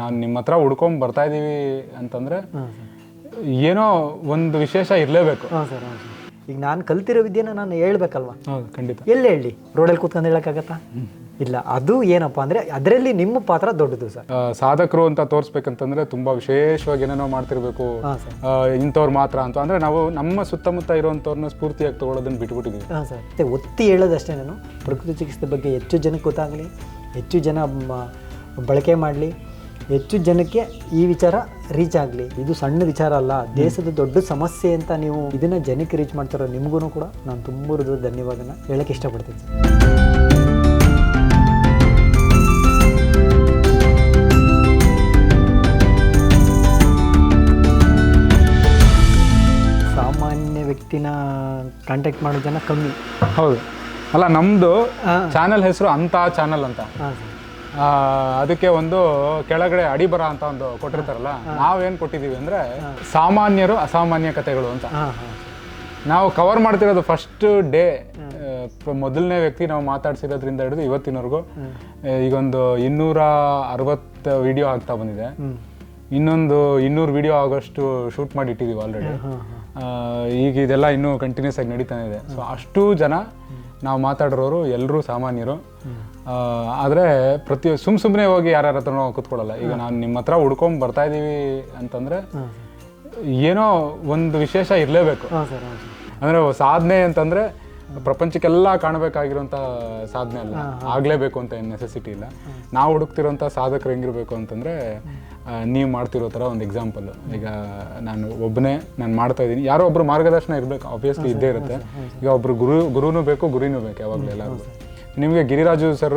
ನಾನು ನಿಮ್ಮ ಹತ್ರ ಹುಡ್ಕೊಂಡು ಬರ್ತಾ ಇದೀವಿ ಅಂತಂದ್ರೆ ಏನೋ ಒಂದು ವಿಶೇಷ ಇರಲೇಬೇಕು. ಹಾಂ ಸರ್ ಹಾಂ ಸರ್. ಈಗ ನಾನು ಕಲ್ತಿರೋ ವಿದ್ಯೆನ ನಾನು ಹೇಳ್ಬೇಕಲ್ವಾ? ಹೌದು ಖಂಡಿತ. ಎಲ್ಲಿ ಹೇಳಿ? ರೋಡಲ್ಲಿ ಕೂತ್ಕೊಂಡು ಹೇಳೋಕ್ಕಾಗತ್ತಾ? ಇಲ್ಲ ಅದು ಏನಪ್ಪ ಅಂದರೆ ಅದರಲ್ಲಿ ನಿಮ್ಮ ಪಾತ್ರ ದೊಡ್ಡದು ಸರ್. ಸಾಧಕರು ಅಂತ ತೋರಿಸ್ಬೇಕಂತಂದ್ರೆ ತುಂಬಾ ವಿಶೇಷವಾಗಿ ಏನೇನೋ ಮಾಡ್ತಿರ್ಬೇಕು. ಇಂಥವ್ರು ಮಾತ್ರ ಅಂತ. ಅಂದ್ರೆ ನಾವು ನಮ್ಮ ಸುತ್ತಮುತ್ತ ಇರುವಂಥವ್ರನ್ನ ಸ್ಫೂರ್ತಿಯಾಗಿ ತಗೊಳ್ಳೋದನ್ನು ಬಿಟ್ಬಿಟ್ಟಿದ್ದೀವಿ ಹಾಂ ಸರ್. ಮತ್ತೆ ಒತ್ತಿ ಹೇಳೋದಷ್ಟೇ ನಾನು. ಪ್ರಕೃತಿ ಚಿಕಿತ್ಸೆ ಬಗ್ಗೆ ಹೆಚ್ಚು ಜನಕ್ಕೆ ಗೊತ್ತಾಗಲಿ ಹೆಚ್ಚು ಜನ ಬಳಕೆ ಮಾಡಲಿ ಹೆಚ್ಚು ಜನಕ್ಕೆ ಈ ವಿಚಾರ ರೀಚ್ ಆಗಲಿ. ಇದು ಸಣ್ಣ ವಿಚಾರ ಅಲ್ಲ. ದೇಶದ ದೊಡ್ಡ ಸಮಸ್ಯೆ ಅಂತ ನೀವು ಇದನ್ನ ಜನಕ್ಕೆ ರೀಚ್ ಮಾಡ್ತಾರೋ ನಿಮಗೂ ಕೂಡ ನಾನು ತುಂಬ ಹೃದಯದ ಧನ್ಯವಾದನ ಹೇಳಕ್ಕೆ ಇಷ್ಟಪಡ್ತೀನಿ ಸರ್. ಸಾಮಾನ್ಯ ವ್ಯಕ್ತಿನ ಕಾಂಟ್ಯಾಕ್ಟ್ ಮಾಡೋ ಜನ ಕಮ್ಮಿ. ಹೌದು. ಅಲ್ಲ ನಮ್ದು ಚಾನಲ್ ಹೆಸರು ಅಂತ ಚಾನಲ್ ಅಂತ. ಹಾಂ ಸರ್. ಅದಕ್ಕೆ ಒಂದು ಕೆಳಗಡೆ ಅಡಿಬರ ಅಂತ ಒಂದು ಕೊಟ್ಟಿರ್ತಾರಲ್ಲ ನಾವೇನ್ ಕೊಟ್ಟಿದೀವಿ ಅಂದ್ರೆ ಸಾಮಾನ್ಯರು ಅಸಾಮಾನ್ಯ ಕಥೆಗಳು ಅಂತ. ನಾವು ಕವರ್ ಮಾಡ್ತಿರೋದು ಫಸ್ಟ್ ಡೇ ಮೊದಲನೇ ವ್ಯಕ್ತಿ ನಾವು ಮಾತಾಡ್ಸಿರೋದ್ರಿಂದ ಹಿಡಿದು ಇವತ್ತಿನವರೆಗೂ ಈಗ ಈಗೊಂದು ಇನ್ನೂರ ಅರವತ್ತು ವಿಡಿಯೋ ಆಗ್ತಾ ಬಂದಿದೆ. ಇನ್ನೊಂದು ಇನ್ನೂರು ವಿಡಿಯೋ ಆಗೋಷ್ಟು ಶೂಟ್ ಮಾಡಿ ಇಟ್ಟಿದ್ದೀವಿ ಆಲ್ರೆಡಿ ಈಗ ಇದೆಲ್ಲ ಇನ್ನೂ ಕಂಟಿನ್ಯೂಸ್ ಆಗಿ ನಡೀತಾನೆ ಇದೆ. ಸೊ ಅಷ್ಟು ಜನ ನಾವು ಮಾತಾಡಿರೋರು ಎಲ್ಲರೂ ಸಾಮಾನ್ಯರು. ಆದ್ರೆ ಪ್ರತಿ ಸುಮ್ ಸುಮ್ಮನೆ ಹೋಗಿ ಯಾರ್ಯಾರ ಹತ್ರನೋ ಕೂತ್ಕೊಳ್ಳಲ್ಲ. ಈಗ ನಾನು ನಿಮ್ಮ ಹತ್ರ ಹುಡ್ಕೊಂಡು ಬರ್ತಾ ಇದ್ದೀವಿ ಅಂತಂದರೆ ಏನೋ ಒಂದು ವಿಶೇಷ ಇರಲೇಬೇಕು. ಅಂದರೆ ಸಾಧನೆ ಅಂತಂದರೆ ಪ್ರಪಂಚಕ್ಕೆಲ್ಲ ಕಾಣಬೇಕಾಗಿರೋಂಥ ಸಾಧನೆ ಅಲ್ಲ. ಆಗಲೇಬೇಕು ಅಂತ ಏನು ನೆಸೆಸಿಟಿ ಇಲ್ಲ. ನಾವು ಹುಡುಕ್ತಿರೋಂಥ ಸಾಧಕರು ಹೆಂಗಿರಬೇಕು ಅಂತಂದರೆ ನೀವು ಮಾಡ್ತಿರೋ ಥರ ಒಂದು ಎಕ್ಸಾಂಪಲ್ ಈಗ ನಾನು ಒಬ್ಬನೇ ನಾನು ಮಾಡ್ತಾ ಇದ್ದೀನಿ ಯಾರೋ ಒಬ್ಬರು ಮಾರ್ಗದರ್ಶನ ಇರಬೇಕು. ಆಬ್ವಿಯಸ್ಲಿ ಇದ್ದೇ ಇರುತ್ತೆ. ಈಗ ಒಬ್ಬರು ಗುರು ಗುರುನೂ ಬೇಕು ಗುರಿನೂ ಬೇಕು ಯಾವಾಗಲೂ ಎಲ್ಲರಿಗೂ. ನಿಮಗೆ ಗಿರಿರಾಜು ಸರ್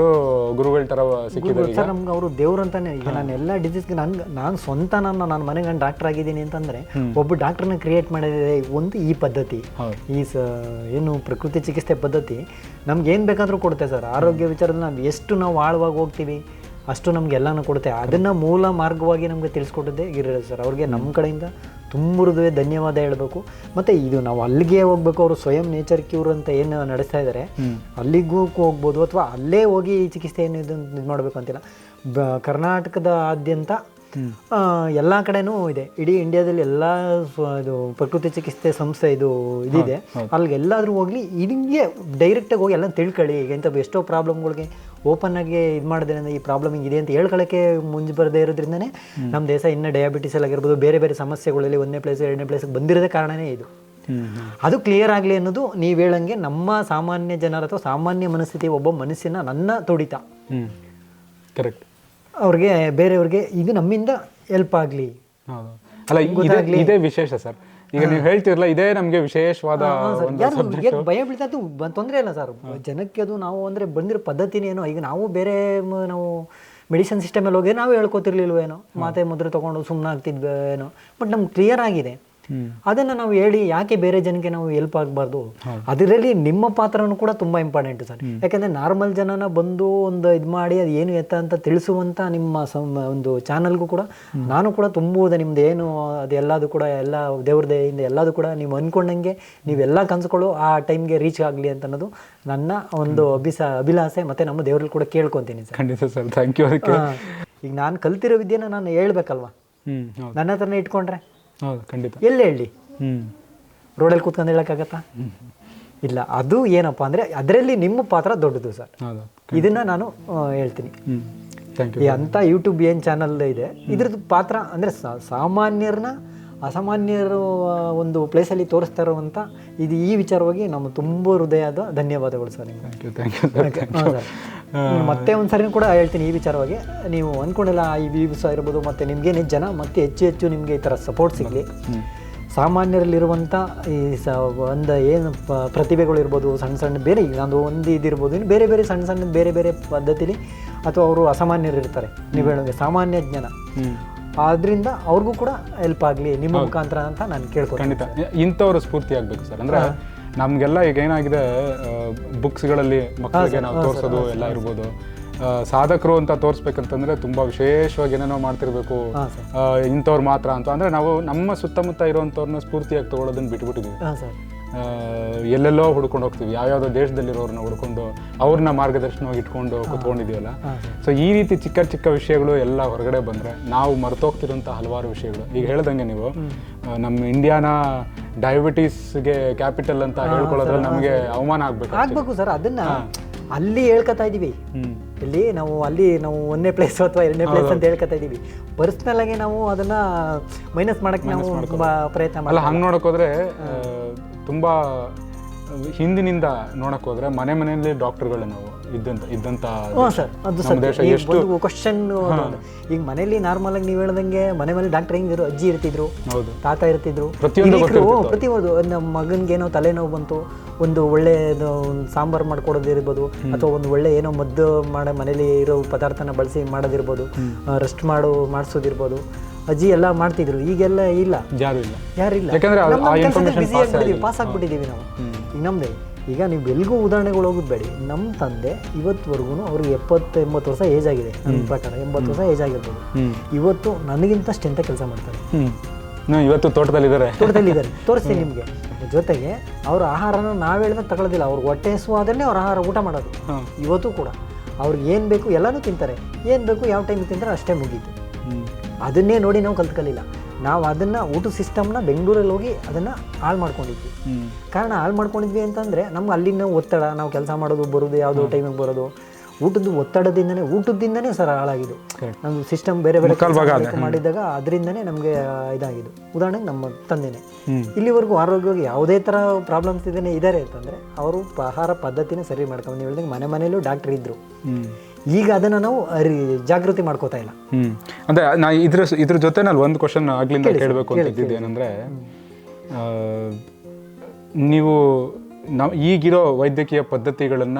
ಗುರುಗಳ ಥರ ಸಿಕ್ಕಿದ್ರು ಸರ್ ನಮ್ಗೆ ಅವರು ದೇವ್ರು ಅಂತಾನೆ. ಈಗ ನಾನು ಎಲ್ಲ ಡಿಸೀಸ್ಗೆ ನನ್ಗೆ ನಾನು ಸ್ವಂತ ನನ್ನ ನಾನು ಮನೆಗೆ ನಾನು ಡಾಕ್ಟರ್ ಆಗಿದ್ದೀನಿ ಅಂತಂದ್ರೆ ಒಬ್ಬ ಡಾಕ್ಟರ್ನ ಕ್ರಿಯೇಟ್ ಮಾಡಿದೆ ಒಂದು ಈ ಪದ್ಧತಿ ಈ ಸ ಏನು ಪ್ರಕೃತಿ ಚಿಕಿತ್ಸೆ ಪದ್ಧತಿ ನಮ್ಗೆ ಏನು ಬೇಕಾದರೂ ಕೊಡುತ್ತೆ ಸರ್. ಆರೋಗ್ಯ ವಿಚಾರದಲ್ಲಿ ನಾವು ಎಷ್ಟು ನಾವು ಆಳವಾಗಿ ಹೋಗ್ತೀವಿ ಅಷ್ಟು ನಮ್ಗೆ ಎಲ್ಲನೂ ಕೊಡುತ್ತೆ. ಅದನ್ನು ಮೂಲ ಮಾರ್ಗವಾಗಿ ನಮಗೆ ತಿಳಿಸ್ಕೊಟ್ಟಿದ್ದೆ ಗಿರಿರಾಜ್ ಸರ್ ಅವ್ರಿಗೆ ನಮ್ಮ ಕಡೆಯಿಂದ. ತುಂಬ ಹೃದಯ ಧನ್ಯವಾದ ಹೇಳಬೇಕು. ಮತ್ತೆ ಇದು ನಾವು ಅಲ್ಲಿಗೆ ಹೋಗ್ಬೇಕು ಅವರು ಸ್ವಯಂ ನೇಚರ್ ಕ್ಯೂರ್ ಅಂತ ಏನು ನಡೆಸ್ತಾ ಇದ್ದಾರೆ ಅಲ್ಲಿಗೂ ಹೋಗ್ಬೋದು ಅಥವಾ ಅಲ್ಲೇ ಹೋಗಿ ಈ ಚಿಕಿತ್ಸೆ ಏನು ಇದು ಮಾಡಬೇಕು ಅಂತಿಲ್ಲ. ಬ ಕರ್ನಾಟಕದ ಆದ್ಯಂತ ಎಲ್ಲ ಕಡೆನೂ ಇದೆ. ಇಡೀ ಇಂಡಿಯಾದಲ್ಲಿ ಎಲ್ಲ ಇದು ಪ್ರಕೃತಿ ಚಿಕಿತ್ಸೆ ಸಂಸ್ಥೆ ಇದು ಇದಿದೆ. ಅಲ್ಲಿಗೆ ಎಲ್ಲಾದ್ರೂ ಹೋಗ್ಲಿ ಹಿಂಗೆ ಡೈರೆಕ್ಟಾಗಿ ಹೋಗಿ ಎಲ್ಲ ತಿಳ್ಕೊಳ್ಳಿ. ಈಗ ಇಂಥ ಎಷ್ಟೋ ಪ್ರಾಬ್ಲಮ್ಗಳಿಗೆ ಓಪನ್ ಆಗಿ ಇದು ಮಾಡಿದ್ರೆ ಈ ಪ್ರಾಬ್ಲಮ್ ಇದೆ ಅಂತ ಹೇಳ್ಕೊಳ್ಳೋಕ್ಕೆ ಮುಂಜು ಬರದೇ ಇರೋದ್ರಿಂದನೇ ನಮ್ಮ ದೇಶ ಇನ್ನು ಡಯಾಬಿಟಿಸ್ ಅಲ್ಲಿ ಆಗಿರ್ಬೋದು ಬೇರೆ ಬೇರೆ ಸಮಸ್ಯೆಗಳಲ್ಲಿ ಒಂದನೇ ಪ್ಲೇಸ್ ಎರಡನೇ ಪ್ಲೇಸ್ಗೆ ಬಂದಿರೋದೇ ಕಾರಣನೇ ಇದು. ಅದು ಕ್ಲಿಯರ್ ಆಗಲಿ ಅನ್ನೋದು ನೀವು ಹೇಳಂಗೆ ನಮ್ಮ ಸಾಮಾನ್ಯ ಜನರ ಅಥವಾ ಸಾಮಾನ್ಯ ಮನಸ್ಥಿತಿ ಒಬ್ಬ ಮನಸ್ಸಿನ ನನ್ನ ತುಡಿತ. ಕರೆಕ್ಟ್ ಅವ್ರಿಗೆ ಬೇರೆಯವ್ರಿಗೆ ಇದು ನಮ್ಮಿಂದ ಹೆಲ್ಪ್ ಆಗಲಿ. ಹೌದು. ಅಲ್ಲ ಇದೇ ಇದೇ ವಿಶೇಷ ಸರ್. ಈಗ ನೀವು ಹೇಳ್ತಿರಲ್ಲ ಇದೇ ನಮಗೆ ವಿಶೇಷವಾದ ಒಂದು ಯಾರು ಯಾಕೆ ಭಯ ಬೀಳ್ತಾ ಅದು ತೊಂದರೆ ಇಲ್ಲ ಸರ್. ಜನಕ್ಕೆ ಅದು ನಾವು ಅಂದರೆ ಬಂದಿರೋ ಪದ್ಧತಿನೇನೋ ಈಗ ನಾವು ಬೇರೆ ಮ- ನಾವು ಮೆಡಿಸಿನ್ ಸಿಸ್ಟಮಲ್ಲಿ ಹೋಗಿ ನಾವು ಹೇಳ್ಕೊತಿರ್ಲಿಲ್ವೇನೋ? ಮಾತೆ ಮುದ್ರೆ ತೊಗೊಂಡು ಸುಮ್ಮನೆ ಆಗ್ತಿದ್ವಿ ಏನೋ. ಬಟ್ ನಮ್ಗೆ ಕ್ಲಿಯರ್ ಆಗಿದೆ. ಅದನ್ನು ನಾವು ಹೇಳಿ ಯಾಕೆ ಬೇರೆ ಜನಕ್ಕೆ ನಾವು ಹೆಲ್ಪ್ ಆಗಬಾರ್ದು? ಅದರಲ್ಲಿ ನಿಮ್ಮ ಪಾತ್ರನೂ ಕೂಡ ತುಂಬ ಇಂಪಾರ್ಟೆಂಟ್ ಸರ್. ಯಾಕೆಂದರೆ ನಾರ್ಮಲ್ ಜನನ ಬಂದು ಒಂದು ಇದು ಮಾಡಿ ಅದು ಏನು ಎತ್ತ ಅಂತ ತಿಳಿಸುವಂಥ ನಿಮ್ಮ ಒಂದು ಚಾನಲ್ಗೂ ಕೂಡ ನಾನು ಕೂಡ ತುಂಬುವುದೇ ನಿಮ್ದು ಏನು ಅದು ಎಲ್ಲದು ಕೂಡ ಎಲ್ಲ ದೇವ್ರ ದಯಿಂದ ಎಲ್ಲದು ಕೂಡ ನೀವು ಅಂದ್ಕೊಂಡಂಗೆ ನೀವೆಲ್ಲ ಕನಸುಗಳು ಆ ಟೈಮ್ಗೆ ರೀಚ್ ಆಗಲಿ ಅಂತ ಅನ್ನೋದು ನನ್ನ ಒಂದು ಅಭಿಸ ಅಭಿಲಾಸೆ ಮತ್ತು ನಮ್ಮ ದೇವ್ರಲ್ಲಿ ಕೂಡ ಕೇಳ್ಕೊತೀನಿ ಸರ್. ಖಂಡಿತ ಸರ್ ಥ್ಯಾಂಕ್ ಯು ಈಗ ನಾನು ಕಲ್ತಿರೋ ವಿದ್ಯೆನ ನಾನು ಹೇಳ್ಬೇಕಲ್ವಾ? ನನ್ನ ಹತ್ರನೇ ಇಟ್ಕೊಂಡ್ರೆ? ಹೌದು ಖಂಡಿತ. ಎಲ್ಲಿ ಹೇಳಿ? ರೋಡಲ್ಲಿ ಕೂತ್ಕೊಂಡು ಹೇಳೋಕ್ಕಾಗತ್ತಾ? ಇಲ್ಲ ಅದು ಏನಪ್ಪ ಅಂದರೆ ಅದರಲ್ಲಿ ನಿಮ್ಮ ಪಾತ್ರ ದೊಡ್ಡದು ಸರ್. ಇದನ್ನ ನಾನು ಹೇಳ್ತೀನಿ. ಈ ಅಂಥ ಯೂಟ್ಯೂಬ್ ಏನು ಚಾನಲ್ ಇದೆ ಇದ್ರದ್ದು ಪಾತ್ರ ಅಂದರೆ ಸಾಮಾನ್ಯರನ್ನ ಅಸಾಮಾನ್ಯರು ಒಂದು ಪ್ಲೇಸಲ್ಲಿ ತೋರಿಸ್ತಾ ಇರುವಂಥ ಇದು ಈ ವಿಚಾರವಾಗಿ ನಮ್ಮ ತುಂಬ ಹೃದಯದ ಧನ್ಯವಾದಗಳು ಸರ್ ನಿಮಗೆ. Thank you thank you sir. ಹಾಂ ಸರ್ ಮತ್ತೆ ಒಂದು ಸರಿ ಕೂಡ ಹೇಳ್ತೀನಿ ಈ ವಿಚಾರವಾಗಿ. ನೀವು ಅಂದ್ಕೊಂಡಿಲ್ಲ ಈ ವ್ಯೂಸ್ ಇರ್ಬೋದು ಮತ್ತು ನಿಮಗೇನೆ ಜನ ಮತ್ತೆ ಹೆಚ್ಚು ಹೆಚ್ಚು ನಿಮಗೆ ಈ ಥರ ಸಪೋರ್ಟ್ ಸಿಗಲಿ. ಸಾಮಾನ್ಯರಲ್ಲಿರುವಂಥ ಈ ಸ ಒಂದು ಏನು ಪ- ಪ್ರತಿಭೆಗಳು ಇರ್ಬೋದು ಸಣ್ಣ ಸಣ್ಣ ಬೇರೆ ಈಗ ಒಂದು ಒಂದು ಇದಿರ್ಬೋದು ಇನ್ನು ಬೇರೆ ಬೇರೆ ಸಣ್ಣ ಸಣ್ಣ ಬೇರೆ ಬೇರೆ ಪದ್ಧತಿಲಿ ಅಥವಾ ಅವರು ಅಸಾಮಾನ್ಯರು ಇರ್ತಾರೆ. ನೀವು ಹೇಳೋಂಗೆ ಸಾಮಾನ್ಯ ಜ್ಞಾನ. ಆದ್ರಿಂದ ಅವ್ರಿಗೂ ಕೂಡ ಹೆಲ್ಪ್ ಆಗಲಿ ನಿಮ್ಮ ಮುಖಾಂತರ ಅಂತ ನಾನು ಕೇಳ್ಕೊತೀನಿ. ಖಂಡಿತ. ಇಂಥವ್ರ ಸ್ಫೂರ್ತಿ ಆಗ್ಬೇಕು ಸರ್. ಅಂದ್ರೆ ನಮಗೆಲ್ಲ ಈಗ ಏನಾಗಿದೆ ಬುಕ್ಸ್ಗಳಲ್ಲಿ ಮಕ್ಕಳಿಗೆ ನಾವು ತೋರಿಸೋದು ಎಲ್ಲ ಇರ್ಬೋದು. ಸಾಧಕರು ಅಂತ ತೋರಿಸ್ಬೇಕಂತಂದ್ರೆ ತುಂಬಾ ವಿಶೇಷವಾಗಿ ಏನೇನೋ ಮಾಡ್ತಿರ್ಬೇಕು. ಇಂಥವ್ರು ಮಾತ್ರ ಅಂತ. ಅಂದ್ರೆ ನಾವು ನಮ್ಮ ಸುತ್ತಮುತ್ತ ಇರುವಂಥವ್ರನ್ನ ಸ್ಫೂರ್ತಿಯಾಗಿ ತಗೊಳ್ಳೋದನ್ನ ಬಿಟ್ಬಿಟ್ಟಿದ್ದೀವಿ ಆ, ಎಲ್ಲೆಲ್ಲೋ ಹುಡ್ಕೊಂಡು ಹೋಗ್ತೀವಿ. ಯಾವ್ಯಾವುದೋ ದೇಶದಲ್ಲಿರೋರನ್ನ ಹುಡ್ಕೊಂಡು ಅವ್ರನ್ನ ಮಾರ್ಗದರ್ಶನವಾಗಿ ಇಟ್ಕೊಂಡು ಕುತ್ಕೊಂಡಿದೀವಲ್ಲ ಸೊ ಈ ರೀತಿ ಚಿಕ್ಕ ಚಿಕ್ಕ ವಿಷಯಗಳು ಎಲ್ಲ ಹೊರಗಡೆ ಬಂದರೆ ನಾವು ಮರ್ತೋಗ್ತಿರೋಂಥ ಹಲವಾರು ವಿಷಯಗಳು. ಈಗ ಹೇಳ್ದಂಗೆ ನೀವು ನಮ್ಮ ಇಂಡಿಯಾನ ಡಯಾಬಿಟೀಸ್ಗೆ ಕ್ಯಾಪಿಟಲ್ ಅಂತ ಹೇಳ್ಕೊಳ್ಳೋದ್ರಲ್ಲಿ ನಮಗೆ ಅವಮಾನ ಆಗ್ಬೇಕು ಆಗಬೇಕು ಸರ್ ಅದನ್ನ ಅಲ್ಲಿ ಹೇಳ್ಕೊತಾ ಇದೀವಿ. ಇಲ್ಲಿ ನಾವು ಅಲ್ಲಿ ನಾವು ಒಂದನೇ ಪ್ಲೇಸ್ ಅಥವಾ ಎರಡನೇ ಪ್ಲೇಸ್ ಅಂತ ಹೇಳ್ಕೊತಾ ಇದೀವಿ. ಪರ್ಸ್ನಲ್ ಆಗಿ ನಾವು ಅದನ್ನ ಮೈನಸ್ ಮಾಡಕ್ಕೆ ನಾವು ತುಂಬಾ ಪ್ರಯತ್ನ ಅಲ್ಲ ಮಾಡಿ ಹಂಗೆ ನೋಡಕ್ ಹೋದ್ರೆ ತುಂಬಾ ಹಿಂದಿನಿಂದ ನೋಡೋಕ್ಕೋದ್ರೆ ಮನೆ ಮನೆಯಲ್ಲಿ ಡಾಕ್ಟ್ರುಗಳು ನಾವು ಇದ್ದಂತ ಇದ್ದಂತ ಹ್ಞೂ ಸರ್ ಅದು ನಮ್ಮ ದೇಶ ಈಗ ಎಷ್ಟು ಒಂದು ಕ್ವಶನ್ ಈಗ ಮನೇಲಿ ನಾರ್ಮಲ್ ಆಗಿ ನೀವು ಹೇಳ್ದಂಗೆ ಮನೆ ಮೇಲೆ ಡಾಕ್ಟರ್ ಹೆಂಗಿದ್ರು ಅಜ್ಜಿ ಇರ್ತಿದ್ರು ಹೌದು. ತಾತ ಇರ್ತಿದ್ರು. ಪ್ರತಿಯೊಂದು ಹಿರೀಕರು, ಪ್ರತಿಯೊಂದು ನಮ್ಮ ಮಗನ್ಗೆ ಏನೋ ತಲೆನೋವು ಬಂತು ಒಂದು ಒಳ್ಳೆ ಒಂದು ಸಾಂಬಾರ್ ಮಾಡ್ಕೊಡೋದಿರ್ಬೋದು ಅಥವಾ ಒಂದು ಒಳ್ಳೆ ಏನೋ ಮದ್ದು ಮಾಡೋ ಮನೇಲಿ ಇರೋ ಪದಾರ್ಥನ ಬಳಸಿ ಮಾಡೋದಿರ್ಬೋದು ರೆಸ್ಟ್ ಮಾಡು ಮಾಡಿಸೋದಿರ್ಬೋದು. ಅಜ್ಜಿ ಎಲ್ಲ ಮಾಡ್ತಿದ್ರು ಈಗೆಲ್ಲ ಇಲ್ಲ. ಯಾರು ಇಲ್ಲ. ಯಾರಿಲ್ಲ. ಯಾಕಂದ್ರೆ ಆ information busy ಆಗ್ಬಿಟ್ಟಿದೀವಿ ಪಾಸ್ ಆಗ್ಬಿಟ್ಟಿದ್ದೀವಿ ನಾವು. ಈಗ ನಮ್ದೇ ಈಗ ನೀವು ಎಲ್ಗೂ ಉದಾಹರಣೆಗಳು ಹೋಗೋದು ಬೇಡಿ. ನಮ್ಮ ತಂದೆ ಇವತ್ತುವರೆಗೂ ಅವ್ರಿಗೆ ಎಪ್ಪತ್ತು ಎಂಬತ್ತು ವರ್ಷ ಏಜ್ ಆಗಿದೆ. ನನ್ನ ಪ್ರಕಾರ ಎಂಬತ್ತು ವರ್ಷ ಏಜ್ ಆಗಿರ್ಬೋದು. ಇವತ್ತು ನನಗಿಂತ ಸ್ಟೆಂತ ಕೆಲಸ ಮಾಡ್ತಾರೆ? ಇವತ್ತು ತೋಟದಲ್ಲಿದ್ದಾರೆ. ತೋಟದಲ್ಲಿದ್ದಾರೆ. ತೋರಿಸ್ತೀನಿ ನಿಮಗೆ. ಜೊತೆಗೆ ಅವ್ರ ಆಹಾರನ ನಾವು ಹೇಳಿದಾಗ ತಗೊಳ್ಳೋದಿಲ್ಲ ಅವ್ರಿಗೆ ಹೊಟ್ಟೆ ಹಸು ಆದ್ರೆ ಅವ್ರ ಆಹಾರ ಊಟ ಮಾಡೋದು. ಇವತ್ತು ಕೂಡ ಅವ್ರಿಗೆ ಏನು ಬೇಕು ಎಲ್ಲನೂ ತಿಂತಾರೆ. ಏನು ಬೇಕು ಯಾವ ಟೈಮಿಗೆ ತಿಂತಾರೆ ಅಷ್ಟೇ ಮುಗೀತು. ಅದನ್ನೇ ನೋಡಿ ನಾವು ಕಲ್ತ್ಕಲಿಲ್ಲ. ನಾವು ಅದನ್ನು ಊಟ ಸಿಸ್ಟಮ್ನ ಬೆಂಗಳೂರಲ್ಲಿ ಹೋಗಿ ಅದನ್ನು ಹಾಳು ಮಾಡ್ಕೊಂಡಿದ್ವಿ. ಕಾರಣ ಹಾಳು ಮಾಡ್ಕೊಂಡಿದ್ವಿ ಅಂತಂದರೆ ನಮ್ಗೆ ಅಲ್ಲಿನ ಒತ್ತಡ ನಾವು ಕೆಲಸ ಮಾಡೋದು ಬರೋದು ಯಾವುದೋ ಟೈಮಿಗೆ ಬರೋದು ಊಟದ ಒತ್ತಡದಿಂದನೇ ಊಟದಿಂದನೇ ಸರ್ ಹಾಳಾಗಿದ್ದು. ನಮ್ಮದು ಸಿಸ್ಟಮ್ ಬೇರೆ ಬೇರೆ ಮಾಡಿದಾಗ ಅದರಿಂದನೇ ನಮಗೆ ಇದಾಗಿದ್ದು. ಉದಾಹರಣೆಗೆ ನಮ್ಮ ತಂದೆನೇ. ಇಲ್ಲಿವರೆಗೂ ಆರೋಗ್ಯವಾಗಿ ಯಾವುದೇ ಥರ ಪ್ರಾಬ್ಲಮ್ಸ್ ಇದೇನೆ ಇದ್ದಾರೆ ಅಂತಂದರೆ ಅವರು ಆಹಾರ ಪದ್ಧತಿನೇ ಸರಿ ಮಾಡ್ಕೊಂಡು ನೀವು ಹೇಳಿದಂಗೆ ಮನೆ ಮನೆಯಲ್ಲೂ ಡಾಕ್ಟ್ರ್ ಇದ್ದರು ಈಗ ಅದನ್ನು ನಾವು ಜಾಗೃತಿ ಮಾಡ್ಕೋತಾ ಇಲ್ಲ. ಹ್ಮ್. ಅಂದ್ರೆ ನಾ ಇದ್ರ ಇದ್ರ ಜೊತೆನಲ್ಲಿ ಒಂದು ಕ್ವಶನ್ ಆಗ್ಲಿಂದ ಕೇಳಬೇಕು ಅಂತ ಇದ್ದಿದ್ದು ಏನಂದ್ರೆ ಆ, ನೀವು ನಾವು ಈಗಿರೋ ವೈದ್ಯಕೀಯ ಪದ್ಧತಿಗಳನ್ನ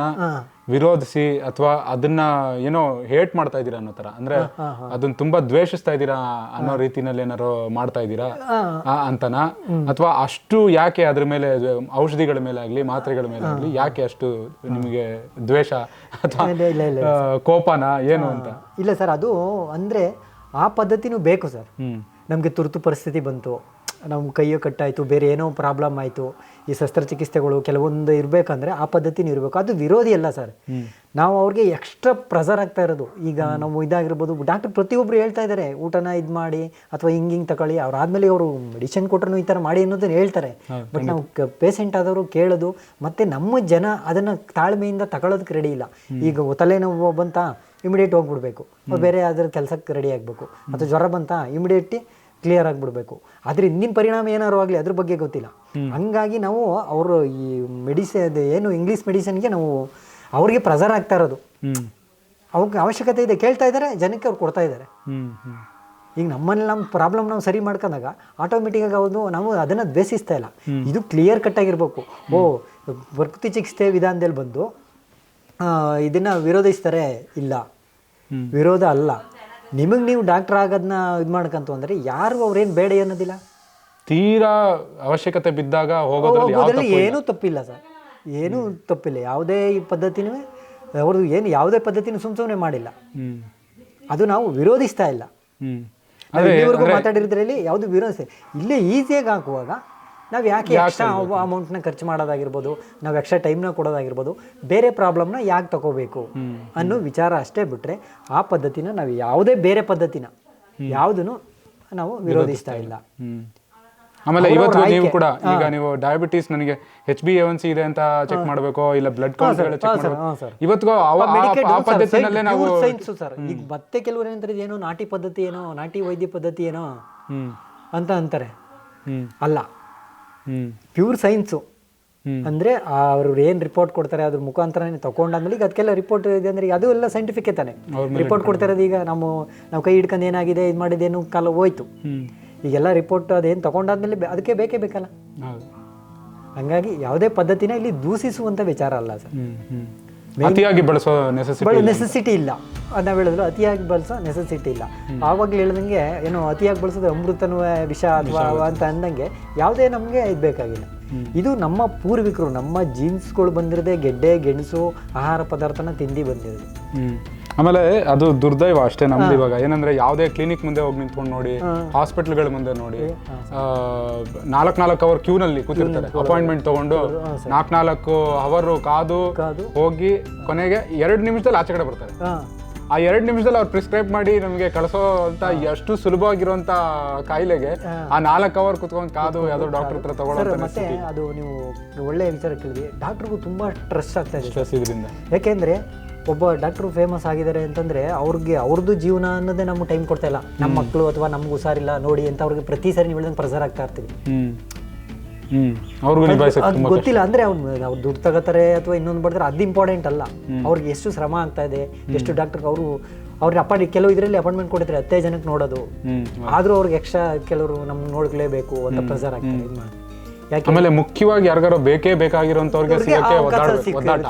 ವಿರೋಧಿಸಿ ಅಥವಾ ಅದನ್ನ ಏನೋ ಹೇಟ್ ಮಾಡ್ತಾ ಇದೀರಾ ಅನ್ನೋ ತರ. ಅಂದ್ರೆ ಅದನ್ನ ತುಂಬಾ ದ್ವೇಷಿಸ್ತಾ ಇದ್ದೀರಾ ಅನ್ನೋ ರೀತಿನಲ್ಲಿ ಏನಾರು ಮಾಡ್ತಾ ಇದ್ದೀರಾ? ಆ, ಅಂತನಾ? ಅಥವಾ ಅಷ್ಟು ಯಾಕೆ ಅದ್ರ ಮೇಲೆ ಔಷಧಿಗಳ ಮೇಲೆ ಆಗ್ಲಿ ಮಾತ್ರೆಗಳ ಮೇಲೆ ಆಗ್ಲಿ ಯಾಕೆ ಅಷ್ಟು ನಿಮಗೆ ದ್ವೇಷ ಅಥವಾ ಕೋಪನ ಏನು ಅಂತ? ಇಲ್ಲ ಸರ್ ಅದು ಅಂದ್ರೆ ಆ ಪದ್ಧತಿನೂ ಬೇಕು ಸರ್. ಹ್ಮ್. ನಮಗೆ ತುರ್ತು ಪರಿಸ್ಥಿತಿ ಬಂತು. ನಮ್ಮ ಕೈಯೋ ಕಟ್ಟಾಯಿತು ಬೇರೆ ಏನೋ ಪ್ರಾಬ್ಲಮ್ ಆಯಿತು ಈ ಶಸ್ತ್ರಚಿಕಿತ್ಸೆಗಳು ಕೆಲವೊಂದು ಇರಬೇಕಂದ್ರೆ ಆ ಪದ್ಧತಿನೂ ಇರಬೇಕು. ಅದು ವಿರೋಧಿ ಅಲ್ಲ ಸರ್. ನಾವು ಅವ್ರಿಗೆ ಎಕ್ಸ್ಟ್ರಾ ಪ್ರೆಸರ್ ಆಗ್ತಾ ಇರೋದು. ಈಗ ನಾವು ಇದಾಗಿರ್ಬೋದು ಡಾಕ್ಟರ್ ಪ್ರತಿಯೊಬ್ಬರು ಹೇಳ್ತಾ ಇದ್ದಾರೆ ಊಟನ ಇದು ಮಾಡಿ ಅಥವಾ ಹಿಂಗೆ ಹಿಂಗೆ ತಗೊಳ್ಳಿ ಅವ್ರು ಆದಮೇಲೆ ಅವರು ಮೆಡಿಸಿನ್ ಕೊಟ್ಟರು ಈ ಥರ ಮಾಡಿ ಅನ್ನೋದನ್ನ ಹೇಳ್ತಾರೆ. ಬಟ್ ನಾವು ಪೇಷಂಟ್ ಆದವರು ಕೇಳೋದು ಮತ್ತು ನಮ್ಮ ಜನ ಅದನ್ನು ತಾಳ್ಮೆಯಿಂದ ತಗೊಳ್ಳೋದಕ್ಕೆ ರೆಡಿ ಇಲ್ಲ. ಈಗ ತಲೆನೋವು ಬಂತ ಇಮಿಡಿಯೇಟ್ ಹೋಗ್ಬಿಡ್ಬೇಕು. ಬೇರೆ ಯಾವ್ದಾದ್ರು ಕೆಲಸಕ್ಕೆ ರೆಡಿ ಆಗಬೇಕು. ಅಥವಾ ಜ್ವರ ಬಂತ ಇಮಿಡಿಯೇಟ್ಲಿ ಕ್ಲಿಯರ್ ಆಗಿಬಿಡ್ಬೇಕು. ಆದರೆ ಹಿಂದಿನ ಪರಿಣಾಮ ಏನಾದ್ರು ಆಗಲಿ ಅದ್ರ ಬಗ್ಗೆ ಗೊತ್ತಿಲ್ಲ. ಹಂಗಾಗಿ ನಾವು ಅವರು ಈ ಮೆಡಿಸಿನ್ ಏನು ಇಂಗ್ಲೀಷ್ ಮೆಡಿಸಿನ್ಗೆ ನಾವು ಅವ್ರಿಗೆ ಪ್ರೆಸರ್ ಆಗ್ತಾ ಇರೋದು. ಅವ್ರಿಗೆ ಅವಶ್ಯಕತೆ ಇದೆ ಕೇಳ್ತಾ ಇದ್ದಾರೆ ಜನಕ್ಕೆ ಅವ್ರು ಕೊಡ್ತಾ ಇದ್ದಾರೆ ಈಗ ನಮ್ಮಲ್ಲಿ ನಮ್ಮ ಪ್ರಾಬ್ಲಮ್ ನಾವು ಸರಿ ಮಾಡ್ಕೊಂಡಾಗ ಆಟೋಮೆಟಿಕ್ಕಾಗಿ ಅವರು ನಾವು ಅದನ್ನು ದ್ವೇಷಿಸ್ತಾ ಇಲ್ಲ. ಇದು ಕ್ಲಿಯರ್ ಕಟ್ ಆಗಿರ್ಬೇಕು. ಓ ಪ್ರಕೃತಿ ಚಿಕಿತ್ಸೆ ವಿಧಾನದಲ್ಲಿ ಬಂದು ಇದನ್ನ ವಿರೋಧಿಸ್ತಾರೆ ಇಲ್ಲ. ವಿರೋಧ ಅಲ್ಲ. ನಿಮಗೆ ನೀವು ಡಾಕ್ಟರ್ ಆಗೋದನ್ನ ಇದು ಮಾಡ್ಕಂತು ಅಂದರೆ ಯಾರು ಅವ್ರೇನು ಬೇಡ ಅನ್ನೋದಿಲ್ಲ? ತೀರಾ ಅವಶ್ಯಕತೆ ಬಿದ್ದಾಗ ಹೋಗೋದ್ರಲ್ಲಿ ಯಾವ ಹೋಗೋದ್ರಲ್ಲಿ ಏನೂ ತಪ್ಪಿಲ್ಲ ಸರ್. ಏನೂ ತಪ್ಪಿಲ್ಲ. ಯಾವುದೇ ಈ ಪದ್ಧತಿನೂ ಅವ್ರದ್ದು ಏನು ಯಾವುದೇ ಪದ್ಧತಿನೂ ಸುಮ್ ಸುಮ್ಮನೆ ಮಾಡಿಲ್ಲ. ಹ್ಮ್. ಅದು ನಾವು ವಿರೋಧಿಸ್ತಾ ಇಲ್ಲ. ಹ್ಮ್. ನಾವು ಇಲ್ಲಿವರೆಗೂ ಮಾತಾಡಿರೋದ್ರಲ್ಲಿ ಯಾವುದು ವಿರೋಧಿಸಿ ಇಲ್ಲೇ. ಈಸಿಯಾಗಿ ಹಾಕುವಾಗ ನಾವು ಯಾಕೆ ಎಕ್ಸ್ಟ್ರಾ ಅಮೌಂಟ್ನ ಖರ್ಚು ಮಾಡೋದಾಗಿರ್ಬೋದು ನಾವು ಎಕ್ಸ್ಟ್ರಾ ಟೈಮ್ನ ಕೊಡೋದಾಗಿರ್ಬೋದು ಬೇರೆ ಪ್ರಾಬ್ಲಮ್ನ ಯಾಕೆ ತಗೋಬೇಕು ಅನ್ನೋ ವಿಚಾರ ಅಷ್ಟೇ ಬಿಟ್ಟರೆ ಆ ಪದ್ಧತಿನ ನಾವು ಯಾವುದೇ ಬೇರೆ ಪದ್ಧತಿನ ಯಾವುದನ್ನು ನಾವು ವಿರೋಧಿಸ್ತಾ ಇಲ್ಲ. ಆಮೇಲೆ ಇವತ್ತು ನೀವು ಕೂಡ ಈಗ ನೀವು ಡಯಾಬಿಟಿಸ್ ನನಗೆ ಎಚ್ ಬಿ ಎನ್ ಸಿ ಇದೆ ಅಂತ ಚೆಕ್ ಮಾಡಬೇಕೋ ಇಲ್ಲ ಬ್ಲಡ್ ಕೌಂಟ್ ಇವತ್ತಿಗೂ ಆ- ಆ ಪದ್ಧತಿನಲ್ಲೇ ನಾವು ಸೈನ್ಸು ಸರ್. ಈಗ ಮತ್ತೆ ಕೆಲವರು ಏನಂತಾರೆ ಏನೋ ನಾಟಿ ಪದ್ಧತಿ ಏನೋ ನಾಟಿ ವೈದ್ಯ ಪದ್ಧತಿ ಏನೋ ಅಂತ ಅಂತಾರೆ. ಅಲ್ಲ. Pure science. ಅಂದರೆ ಅವ್ರು ಏನು ರಿಪೋರ್ಟ್ ಕೊಡ್ತಾರೆ ಅದ್ರ ಮುಖಾಂತರ ತಗೊಂಡಾದ್ಮೇಲೆ ಈಗ ಅದಕ್ಕೆಲ್ಲ ರಿಪೋರ್ಟ್ ಇದೆ ಅಂದ್ರೆ ಅದು ಎಲ್ಲ ಸೈಂಟಿಫಿಕ್ ತಾನೆ. ರಿಪೋರ್ಟ್ ಕೊಡ್ತಿರೋದು ಈಗ ನಾವು ನಾವು ಕೈ ಹಿಡ್ಕೊಂಡು ಏನಾಗಿದೆ ಇದು ಮಾಡಿದೇನು ಕಾಲ ಹೋಯ್ತು. ಈಗೆಲ್ಲ ರಿಪೋರ್ಟ್ ಅದೇನು ತಗೊಂಡಾದ್ಮೇಲೆ ಅದಕ್ಕೆ ಬೇಕೇ ಬೇಕಲ್ಲ. ಹಂಗಾಗಿ ಯಾವುದೇ ಪದ್ಧತಿನ ಇಲ್ಲಿ ದೂಷಿಸುವಂತ ವಿಚಾರ ಅಲ್ಲ ಸರ್. ಅತಿಯಾಗಿ ಬಳಸೋ ನೆಸೆಸಿಟಿ ನೆಸೆಸಿಟಿ ಇಲ್ಲ ನಾವು ಹೇಳಿದ್ರು ಅತಿಯಾಗಿ ಬಳಸೋ ನೆಸೆಸಿಟಿ ಇಲ್ಲ. ಆವಾಗಲೇ ಹೇಳ್ದಂಗೆ ಏನು ಅತಿಯಾಗಿ ಬಳಸೋದು ಅಮೃತನೂ ವಿಷ ಅಥವಾ ಅಂತ ಅಂದಂಗೆ ಯಾವುದೇ ನಮಗೆ ಇದು ಬೇಕಾಗಿಲ್ಲ. ಇದು ನಮ್ಮ ಪೂರ್ವಿಕರು ನಮ್ಮ ಜೀನ್ಸ್ಗಳು ಬಂದಿರದೆ ಗೆಡ್ಡೆ ಗೆಣಸು ಆಹಾರ ಪದಾರ್ಥನ ತಿಂದು ಬಂದಿರೋದು. ಆಮೇಲೆ ಅದು ದುರ್ದೈವ ಅಷ್ಟೇ ನಮ್ದು ಇವಾಗ. ಏನಂದ್ರೆ ಯಾವುದೇ ಕ್ಲಿನಿಕ್ ಮುಂದೆ ಹೋಗಿ ನಿಂತ್ಕೊಂಡು ನೋಡಿ ಹಾಸ್ಪಿಟಲ್ಗಳ ಮುಂದೆ ನೋಡಿ ನಾಲ್ಕು ನಾಲ್ಕು ಅವರ್ ಕ್ಯೂನಲ್ಲಿ ಕೂತಿರ್ತಾರೆ. ಅಪಾಯಿಂಟ್ಮೆಂಟ್ ತಗೊಂಡು ನಾಲ್ಕು ನಾಲ್ಕು ಅವರು ಕಾದು ಹೋಗಿ ಕೊನೆಗೆ ಎರಡು ನಿಮಿಷದಲ್ಲಿ ಆಚೆ ಕಡೆ ಬರ್ತಾರೆ. ಆ ಎರಡು ನಿಮಿಷದಲ್ಲಿ ಅವ್ರು ಪ್ರಿಸ್ಕ್ರೈಬ್ ಮಾಡಿ ನಮಗೆ ಕಳಿಸೋ ಅಂತ ಎಷ್ಟು ಸುಲಭವಾಗಿರುವಂತ ಕಾಯಿಲೆಗೆ ಆ ನಾಲ್ಕು ಅವರ್ ಕುತ್ಕೊಂಡು ಕಾದು ಯಾವ್ದೋ ಡಾಕ್ಟರ್ ಹತ್ರ ತಗೊಳ್ಳೋ ಮತ್ತೆ ಅದು ನೀವು ಒಳ್ಳೆ ವಿಚಾರ ಕೇಳಿದ್ವಿ ಡಾಕ್ಟರ್ಗೂ ತುಂಬಾ ಸ್ಟ್ರೆಸ್ ಆಗ್ತಾ ಇದೆ ಸ್ಟ್ರೆಸ್ ಇದರಿಂದ. ಯಾಕೆಂದ್ರೆ ಒಬ್ಬ ಡಾಕ್ಟ್ರು ಫೇಮಸ್ ಆಗಿದ್ದಾರೆ ಅಂತಂದ್ರೆ ಅವ್ರಿಗೆ ಅವ್ರದ್ದು ಜೀವನ ಅನ್ನೋದೇ ನಮ್ಗೆ ಟೈಮ್ ಕೊಡ್ತಾ ಇಲ್ಲ. ನಮ್ಮ ಮಕ್ಕಳು ಅಥವಾ ನಮ್ಗೆ ಹುಷಾರಿಲ್ಲ ನೋಡಿ ಅಂತ ಅವ್ರಿಗೆ ಪ್ರತಿ ಸಾರಿ ನೀವು ಪ್ರೆಸರ್ ಆಗ್ತಾ ಇರ್ತೀವಿ. ಗೊತ್ತಿಲ್ಲ ಅಂದ್ರೆ ಅವ್ನು ಅವ್ರು ದುಡ್ಡು ತಗೋತಾರೆ ಅಥವಾ ಇನ್ನೊಂದು ಬರ್ತಾರೆ ಅದು ಇಂಪಾರ್ಟೆಂಟ್ ಅಲ್ಲ. ಅವ್ರಿಗೆ ಎಷ್ಟು ಶ್ರಮ ಆಗ್ತಾ ಇದೆ ಎಷ್ಟು ಡಾಕ್ಟರ್ ಅವರು ಅವ್ರಿಗೆ ಅಪಾಯಿಂಟ್ ಕೆಲವು ಇದರಲ್ಲಿ ಅಪಾಯಿಂಟ್ಮೆಂಟ್ ಕೊಡ್ತಾರೆ ಹತ್ತೇ ಜನಕ್ಕೆ ನೋಡೋದು. ಆದರೂ ಆದ್ರೂ ಅವ್ರಿಗೆ ಎಕ್ಸ್ಟ್ರಾ ಕೆಲವರು ನಮ್ಗೆ ನೋಡ್ಲೇಬೇಕು ಅಂತ ಪ್ರೆಸರ್ ಆಗ್ತಾರೆ ಇದು. ಮಾಡಿ. ಯಾಕೆ? ಆಮೇಲೆ ಮುಖ್ಯವಾಗಿ ಯಾರಿಗಾರ ಬೇಕೇ ಬೇಕಾಗಿರೋಂಥವ್ರಿಗೆ ಅವ್ರಿಗೆ ಸಿಗಕ್ಕೆ ಒದ್ದಾಡ-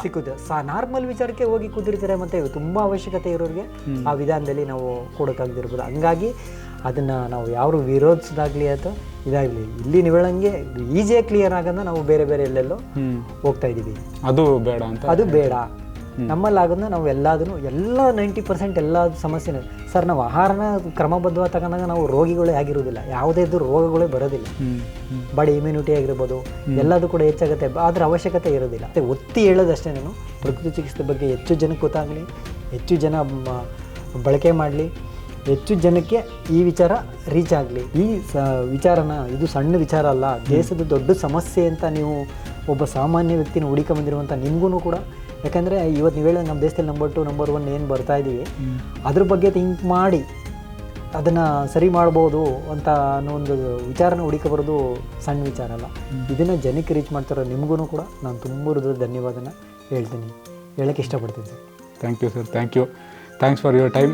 ಸಿಕ್ಕುತ್ತೆ ನಾರ್ಮಲ್ ವಿಚಾರಕ್ಕೆ ಹೋಗಿ ಕೂತಿರ್ತಾರೆ ಮತ್ತೆ ತುಂಬಾ ಅವಶ್ಯಕತೆ ಇರೋರಿಗೆ ಆ ವಿಧಾನದಲ್ಲಿ ನಾವು ಕೊಡೋಕ್ಕಾಗದಿರ್ಬೋದು. ಹಂಗಾಗಿ ಅದನ್ನ ನಾವು ಯಾರು ವಿರೋಧಿಸದಾಗ್ಲಿ ಅಥವಾ ಇದಾಗ್ಲಿ ಇಲ್ಲಿ ನೀವು ಹೇಳಂಗೆ ಈಸಿಯಾಗಿ ಕ್ಲಿಯರ್ ಆಗಂದ್ರೆ ನಾವು ಬೇರೆ ಬೇರೆ ಎಲ್ಲೆಲ್ಲೋ ಹೋಗ್ತಾ ಇದ್ದೀವಿ. ಅದು ಬೇಡ ಅಂತ ಅದು ಬೇಡ. ನಮ್ಮಲ್ಲಿ ಆಗೋದನ್ನ ನಾವು ಎಲ್ಲದನ್ನು ಎಲ್ಲ ನೈಂಟಿ ಪರ್ಸೆಂಟ್ ಎಲ್ಲ ಸಮಸ್ಯೆನೇ ಸರ್ ನಾವು ಆಹಾರನ ಕ್ರಮಬದ್ಧವಾಗಿ ತಗೊಂಡಾಗ ನಾವು ರೋಗಿಗಳೇ ಆಗಿರೋದಿಲ್ಲ ಯಾವುದೇ ಇದ್ರೂ ರೋಗಗಳೇ ಬರೋದಿಲ್ಲ. ಬಾಡಿ ಇಮ್ಯುನಿಟಿ ಆಗಿರ್ಬೋದು ಎಲ್ಲದೂ ಕೂಡ ಹೆಚ್ಚಾಗುತ್ತೆ. ಅದರ ಅವಶ್ಯಕತೆ ಇರೋದಿಲ್ಲ. ಮತ್ತು ಒತ್ತಿ ಹೇಳೋದಷ್ಟೇ ನಾನು ಪ್ರಕೃತಿ ಚಿಕಿತ್ಸೆ ಬಗ್ಗೆ ಹೆಚ್ಚು ಜನಕ್ಕೆ ಗೊತ್ತಾಗಲಿ ಹೆಚ್ಚು ಜನ ಬಳಕೆ ಮಾಡಲಿ ಹೆಚ್ಚು ಜನಕ್ಕೆ ಈ ವಿಚಾರ ರೀಚ್ ಆಗಲಿ. ಈ ಸ ವಿಚಾರನ ಇದು ಸಣ್ಣ ವಿಚಾರ ಅಲ್ಲ. ದೇಶದ ದೊಡ್ಡ ಸಮಸ್ಯೆ ಅಂತ ನೀವು ಒಬ್ಬ ಸಾಮಾನ್ಯ ವ್ಯಕ್ತಿನ ಹುಡುಕೊಂಬಂದಿರುವಂಥ ನಿಮಗೂ ಕೂಡ ಯಾಕಂದರೆ ಇವತ್ತು ನೀವು ಹೇಳೋ ನಮ್ಮ ದೇಶದಲ್ಲಿ ನಂಬರ್ ಟು ನಂಬರ್ ಒನ್ ಏನು ಬರ್ತಾ ಇದ್ದೀವಿ ಅದ್ರ ಬಗ್ಗೆ ಥಿಂಕ್ ಮಾಡಿ ಅದನ್ನು ಸರಿ ಮಾಡ್ಬೋದು ಅಂತ ಅನ್ನೋ ಒಂದು ವಿಚಾರನ ಹುಡುಕಬರೋದು ಸಣ್ಣ ವಿಚಾರ ಅಲ್ಲ. ಇದನ್ನು ಜನಕ್ಕೆ ರೀಚ್ ಮಾಡ್ತಾರೋ ನಿಮಗೂ ಕೂಡ ನಾನು ತುಂಬ ಹೃದಯದ ಧನ್ಯವಾದನ ಹೇಳ್ತೀನಿ. ಹೇಳಕ್ಕೆ ಇಷ್ಟಪಡ್ತೀನಿ sir. Thank you sir thank you thanks for your time